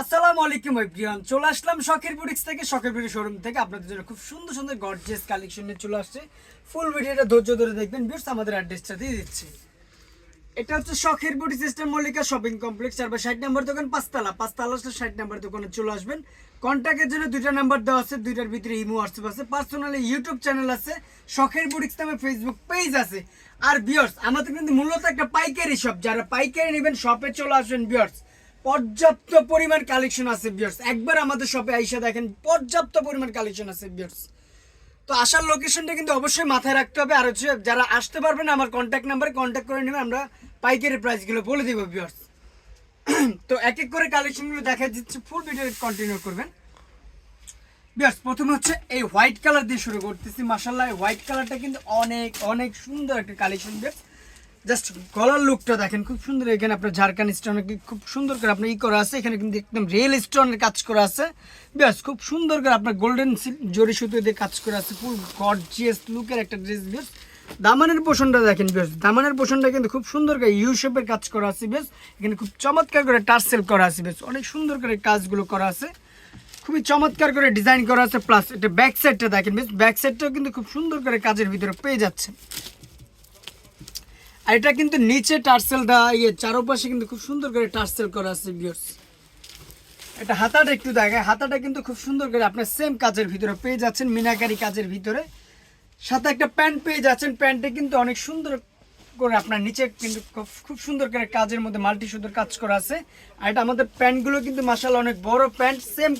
আসসালামু আলাইকুম, এভরিওয়ান। চলে আসলাম শখের বুটিক্স থেকে, শখের বুটিক শোরুম থেকে। আপনাদের জন্য খুব সুন্দর সুন্দর গর্জিয়াস কালেকশন নিয়ে চলে আসছে। ফুল ভিডিওটা ধৈর্য ধরে দেখবেন বিয়ার্স আমাদের অ্যাড্রেসটা দিয়ে দিচ্ছি। এটা হচ্ছে শখের বুটি সিস্টেম মল্লিকা শপিং কমপ্লেক্স চার ষাট নাম্বার দোকান, পাঁচতলা। পাঁচতলা আসলে ষাট নাম্বার দোকানে চলে আসবেন। কন্ট্যাক্টের জন্য দুইটা নাম্বার দেওয়া আছে, দুইটার ভিতরে ইমো হোয়াটসঅ্যাপ আছে। পার্সোনালি ইউটিউব চ্যানেল আছে, শখের বুটিক্স নামে ফেসবুক পেজ আছে। আর বিয়ার্স আমাদের কিন্তু মূলত একটা পাইকারি শপ যারা পাইকারি নেবেন শপে চলে আসবেন বিয়ার্স পর্যাপ্ত পরিমাণ কালেকশন আছে বিয়ার্স একবার আমাদের শপে আইসা দেখেন, পর্যাপ্ত পরিমাণ কালেকশন আছে বিয়ার্স তো আসার লোকেশনটা কিন্তু অবশ্যই মাথায় রাখতে হবে। আর হচ্ছে, যারা আসতে পারবেন আমার কন্ট্যাক্ট নাম্বারে কন্ট্যাক্ট করে নেবেন আমরা পাইকারি প্রাইসগুলো বলে দিব বিয়ার্স তো এক এক করে কালেকশনগুলো দেখা দিচ্ছে ফুল ভিডিও কন্টিনিউ করবেন। বিয়ার্স প্রথমে হচ্ছে এই হোয়াইট কালার দিয়ে শুরু করতেছি। মাসাল্লাহ হোয়াইট কালারটা কিন্তু অনেক অনেক সুন্দর একটা কালেকশন বিয়ার্স জাস্ট গলার লুকটা দেখেন, খুব সুন্দর। এখানে আপনার ঝাড়খান স্টোন খুব সুন্দর করে আপনার ই করা আছে। এখানে কিন্তু একদম রিয়েল স্টোনের কাজ করা আছে। বেশ খুব সুন্দর করে আপনার গোল্ডেন জরি সুতো দিয়ে কাজ করা আছে। ফুল গর্জিয়াস লুকের একটা ড্রেস বেশ দামানের পোষণটা দেখেন বেশ দামানের পোষণটা কিন্তু খুব সুন্দর করে ইউ শেপের কাজ করা আছে বেশ এখানে খুব চমৎকার করে টার্সেল করা আছে বেশ অনেক সুন্দর করে কাজগুলো করা আছে। খুবই চমৎকার করে ডিজাইন করা আছে। প্লাস এটা ব্যাক সাইডটা দেখেন বেশ ব্যাক সাইডটাও কিন্তু খুব সুন্দর করে কাজের ভিতরে পেয়ে যাচ্ছে। আর এটা কিন্তু নিচে টার্সেল দেওয়া ইয়ে চারপাশে কিন্তু খুব সুন্দর করে টার্সেল করা আছে এটা হাতাটা একটু দেখে হাতাটা কিন্তু খুব সুন্দর করে আপনার সেম কাজের ভিতরে পেয়ে যাচ্ছেন, মিনাকারি কাজের ভিতরে। সাথে একটা প্যান্ট পেয়ে যাচ্ছেন, প্যান্টে কিন্তু অনেক সুন্দর করে আপনার নিচে কিন্তু খুব- সুন্দর করে কাজের মধ্যে মাল্টি সুন্দর কাজ করা আছে। আর এটা আমাদের প্যান্টগুলো কিন্তু মাসাল অনেক বড় প্যান্ট সেম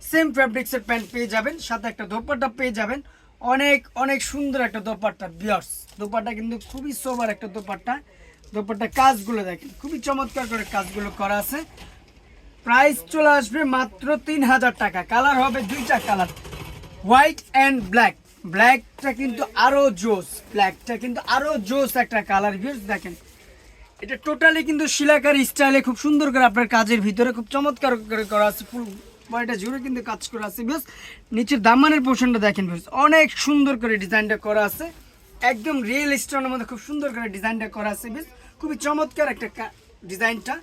সেম ফ্যাব্রিক্সের প্যান্ট পেয়ে যাবেন, সাথে একটা দোপাট্টা পেয়ে যাবেন। অনেক অনেক সুন্দর একটা দোপাট্টা, বিয়ার্স। দোপাট্টা কিন্তু খুবই সোবার একটা দোপাট্টা। দোপাট্টা কাজগুলো দেখেন, খুবই চমৎকার করে কাজগুলো করা আছে। প্রাইস চলে আসবে মাত্র তিন হাজার টাকা। কালার হবে দুইটা কালার হোয়াইট অ্যান্ড ব্ল্যাক ব্ল্যাকটা কিন্তু আরও জোস ব্ল্যাকটা কিন্তু আরও জোস একটা কালার ভিউস দেখেন। এটা টোটালি কিন্তু শিলাকার স্টাইলে খুব সুন্দর করে আপনার কাজের ভিতরে খুব চমৎকার করে করা আছে ফুল বডিটা জুড়ে কিন্তু কাজ করা আছে বেশ নিচের দামানের পোর্শনটা দেখেন বেশ অনেক সুন্দর করে ডিজাইনটা করা আছে। একদম রিয়েল স্টোনের মধ্যে খুব সুন্দর করে ডিজাইনটা করা আছে বেশ খুবই চমৎকার একটা ডিজাইনটা।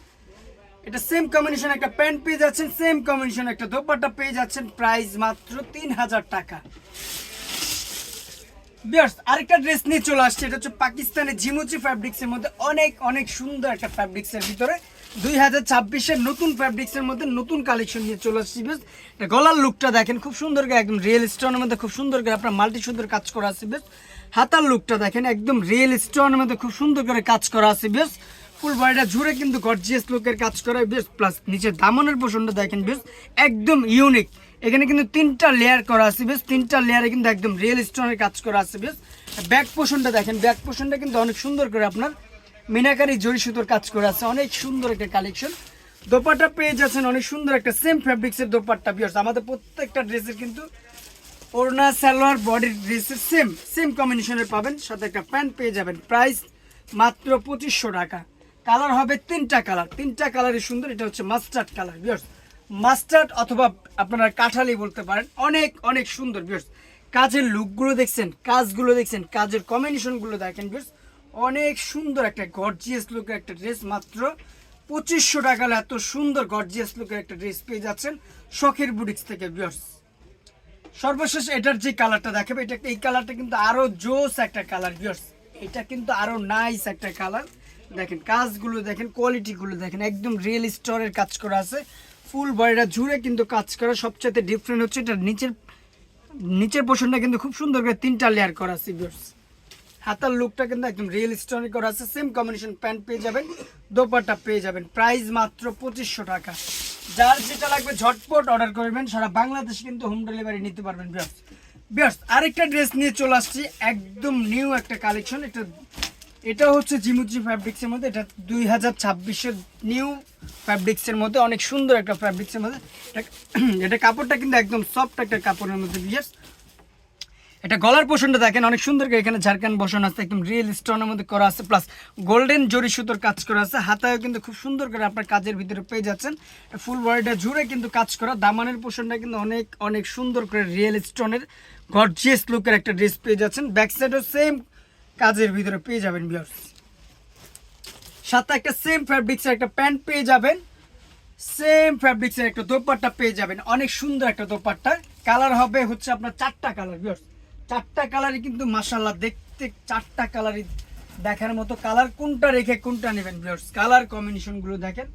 এটা সেম কম্বিনেশন একটা প্যান্ট পেয়ে যাচ্ছেন সেম কম্বিনেশন একটা দোপাট্টা পেয়ে যাচ্ছেন প্রাইস মাত্র তিন হাজার টাকা। বিয়ার্স আরেকটা ড্রেস নিয়ে চলে আসছে। এটা হচ্ছে পাকিস্তানের জিমুচি ফ্যাব্রিক্সের মধ্যে অনেক অনেক সুন্দর একটা ফ্যাব্রিক্সের ভিতরে। দুই হাজার ছাব্বিশের নতুন ফ্যাব্রিক্সের মধ্যে নতুন কালেকশন নিয়ে চলে আসছি বেশ গলার লুকটা দেখেন, খুব সুন্দর করে একদম রিয়েল স্টোনের মধ্যে, খুব সুন্দর করে আপনার মাল্টি সুন্দর কাজ করা আছে বেশ হাতার লুকটা দেখেন, একদম রিয়েল স্টোনের মধ্যে খুব সুন্দর করে কাজ করা আছে বেশ ফুল বডিটা জুড়ে কিন্তু গর্জিয়াস লুকের কাজ করা বেশ প্লাস নিচের দামনের পোষণটা দেখেন বেশ একদম ইউনিক এখানে কিন্তু তিনটা লেয়ার করা আছে, বেশ? তিনটা লেয়ারে কিন্তু একদম রিয়েল স্টোনের কাজ করা আছে, বেশ? ব্যাক পোষণটা দেখেন ব্যাক পোষণটা কিন্তু অনেক সুন্দর করে আপনার মিনাকারি জরি সুতোর কাজ করা আছে, অনেক সুন্দর একটা কালেকশন দোপাট্টা পেয়ে যাচ্ছেন, অনেক সুন্দর একটা সেম ফ্যাব্রিক্সের দোপাট্টা বিয়ার্স আমাদের প্রত্যেকটা ড্রেসের কিন্তু ওড়না, সালোয়ার বডির ড্রেসের সেম সেম কম্বিনেশনের পাবেন। সাথে একটা প্যান্ট পেয়ে যাবেন। প্রাইস মাত্র পঁচিশশো টাকা। কালার হবে তিনটা কালার তিনটা কালারই সুন্দর, এটা হচ্ছে মাস্টার্ড কালার বিয়ার্স মাস্টার্ড অথবা আপনারা কাঠালি বলতে পারেন, অনেক অনেক সুন্দর বিয়ার্স কাজের লুকগুলো দেখছেন, কাজগুলো দেখছেন, কাজের কম্বিনেশনগুলো দেখেন বিয়ার্স অনেক সুন্দর একটা গর্জিয়াস লুকের একটা ড্রেস মাত্র। পঁচিশশো টাকা এত সুন্দর গর্জিয়াস লুকের একটা ড্রেস পেয়ে যাচ্ছেন শখের বুটিক্স থেকে বিয়ার্স সর্বশেষ এটার যে কালারটা দেখাবে, এটা, এই কালারটা কিন্তু আরও জোস একটা কালার ভিউয়ার্স এটা কিন্তু আরও নাইস একটা কালার দেখেন, কাজগুলো দেখেন কোয়ালিটিগুলো দেখেন, একদম রিয়েল স্টোরের কাজ করা আছে। ফুল বডিটা জুড়ে কিন্তু কাজ করা সবচেয়ে ডিফারেন্ট হচ্ছে এটা নিচের নিচের পোর্শনটা কিন্তু খুব সুন্দর করে তিনটা লেয়ার করা আছে ভিউয়ার্স হাতার লুকটা কিন্তু একদম রিয়েল স্টোনে করা আছে সেম কম্বিনেশন প্যান্ট পেয়ে যাবেন, দোপাট্টা পেয়ে যাবেন প্রাইস মাত্র পঁচিশশো টাকা। যার যেটা লাগবে ঝটপট অর্ডার করবেন সারা বাংলাদেশে কিন্তু হোম ডেলিভারি নিতে পারবেন বিয়ার্স বিয়ার্স আরেকটা ড্রেস নিয়ে চলে আসছি, একদম নিউ একটা কালেকশন এটা এটা হচ্ছে জিমুজি ফ্যাব্রিক্সের মধ্যে, এটা দুই হাজার ছাব্বিশের নিউ ফ্যাব্রিক্সের মধ্যে, অনেক সুন্দর একটা ফ্যাব্রিক্সের মধ্যে। এটা- কাপড়টা কিন্তু একদম সফট একটা কাপড়ের মধ্যে বিয়ার্স এটা গলার পোষণটা দেখেন, অনেক সুন্দর করে এখানে ঝাড়খান্ড বসানো আছে, একদম রিয়েল স্টোনের মধ্যে করা আছে প্লাস গোল্ডেন জরি সুতোর কাজ করা আছে। হাতায়ও কিন্তু খুব সুন্দর করে আপনার কাজের ভিতরে পেয়ে যাচ্ছেন। ফুল বডিটা জুড়ে কিন্তু কাজ করা, দামানের পোষণটা কিন্তু অনেক অনেক সুন্দর করে রিয়েল স্টোনের গর্জিয়াস লুকের একটা ড্রেস পেয়ে যাচ্ছেন। ব্যাক সাইডও সেম কাজের ভিতরে পেয়ে যাবেন বিয়ার্স সাথে একটা সেম ফ্যাব্রিক্সের একটা প্যান্ট পেয়ে যাবেন। সেম ফ্যাব্রিক্সের একটা দোপাট্টা পেয়ে যাবেন। অনেক সুন্দর একটা দোপাট্টা। কালার হবে হচ্ছে আপনার চারটা কালার বিয়ার্স চারটা কালারই কিন্তু মাসাল্লাহ দেখতে চারটা কালারই দেখার মতো কালার কোনটা রেখে কোনটা নেবেন বিয়ার্স কালার কম্বিনেশনগুলো দেখেন।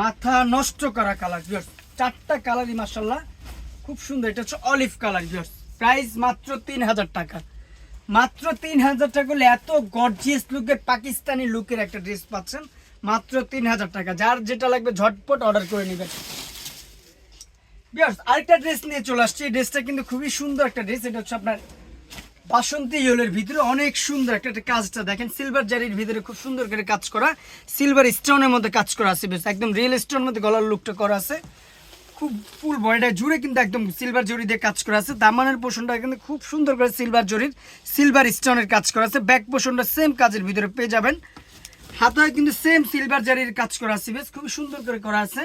মাথা নষ্ট করা কালার বিয়ার্স চারটা কালারই মাসাল্লাহ খুব সুন্দর। এটা হচ্ছে অলিভ কালার বিয়ার্স প্রাইস মাত্র তিন হাজার টাকা। মাত্র তিন হাজার টাকা হলে এত গর্জিয়াস লুকের পাকিস্তানি লুকের একটা ড্রেস পাচ্ছেন। মাত্র তিন হাজার টাকা। যার যেটা লাগবে ঝটপট অর্ডার করে নেবেন। আরেকটা ড্রেস নিয়ে চলে আসছে। এই ড্রেসটা কিন্তু খুবই সুন্দর একটা ড্রেস এটা হচ্ছে আপনার বাসন্তী ইয়েলের ভিতরে অনেক সুন্দর একটা একটা কাজটা দেখেন। সিলভার জারির ভিতরে খুব সুন্দর করে কাজ করা। সিলভার স্টোনের মধ্যে কাজ করা আছে। বেশ, একদম রিয়েল স্টোনের মধ্যে গলার লুকটা করা আছে। খুব ফুল বডিটা জুড়ে কিন্তু একদম সিলভার জরি দিয়ে কাজ করা আছে। দামানের পোষণটা কিন্তু খুব সুন্দর করে সিলভার জরির সিলভার স্টোনের কাজ করা আছে। ব্যাক পোষণটা সেম কাজের ভিতরে পেয়ে যাবেন। হাতায় কিন্তু সেম সিলভার জারির কাজ করা আছে বেশ খুব সুন্দর করে করা আছে।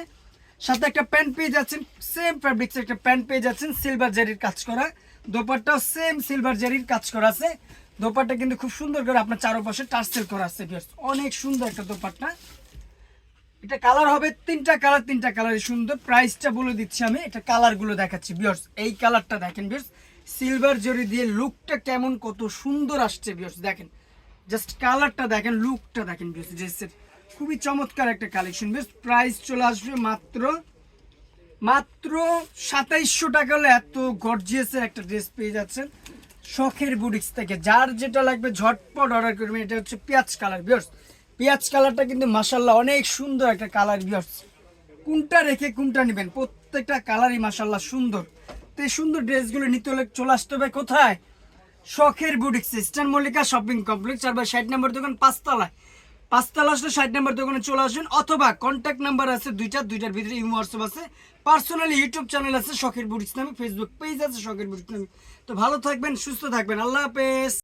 সাথে একটা প্যান্ট পেয়ে যাচ্ছেন সেম ফ্যাব্রিক্স একটা প্যান্ট পেয়ে যাচ্ছেন সিলভার জারির কাজ করা। দোপাট্টাও সেম সিলভার জারির কাজ করা আছে। দোপাট্টা কিন্তু খুব সুন্দর করে আপনার চারপাশে টার্সেল করা আছে viewers। অনেক সুন্দর একটা দোপাট্টা। এটা কালার হবে তিনটা কালার তিনটা কালারই সুন্দর। প্রাইসটা বলে দিচ্ছি আমি, এটা কালারগুলো দেখাচ্ছি। বিয়ার্স এই কালারটা দেখেন বিয়ার্স সিলভার জরি দিয়ে লুকটা কেমন, কত সুন্দর আসছে বিয়ার্স দেখেন জাস্ট কালারটা দেখেন লুকটা দেখেন বিয়ার্স ড্রেসের খুবই চমৎকার একটা কালেকশন বিয়ার্স প্রাইস চলে আসবে মাত্র মাত্র সাতাইশশো টাকা হলে এত গর্জিয়াসের একটা ড্রেস পেয়ে যাচ্ছেন। শখের বুটিক্স থেকে, যার যেটা লাগবে, ঝটপট অর্ডার করবেন, এটা হচ্ছে পেঁয়াজ কালার বিয়ার্স পেঁয়াজ কালারটা কিন্তু মাসাল্লাহ অনেক সুন্দর একটা কালার বিয়ার্স কোনটা রেখে কোনটা নেবেন? প্রত্যেকটা কালারই মাসাল্লাহ সুন্দর। তো এই সুন্দর ড্রেসগুলো নিতে হলে চলে আসতে হবে কোথায়? শখের boutiques eastern Mallika shopping complex আর বা ষাট নম্বর দোকান পাঁচতলায় পাঁচতলা আসলে ষাট নম্বর দোকানে চলে আসবেন অথবা কন্ট্যাক্ট নাম্বার আছে দুইটা, দুইটার ভিতরে ইমো হোয়াটসঅ্যাপ আছে। পার্সোনালি ইউটিউব চ্যানেল আছে শখের বুটিক্স নামে ফেসবুক পেজ আছে শখের বুটিক্স নামে। তো ভালো থাকবেন, সুস্থ থাকবেন। আল্লাহ হাফেজ।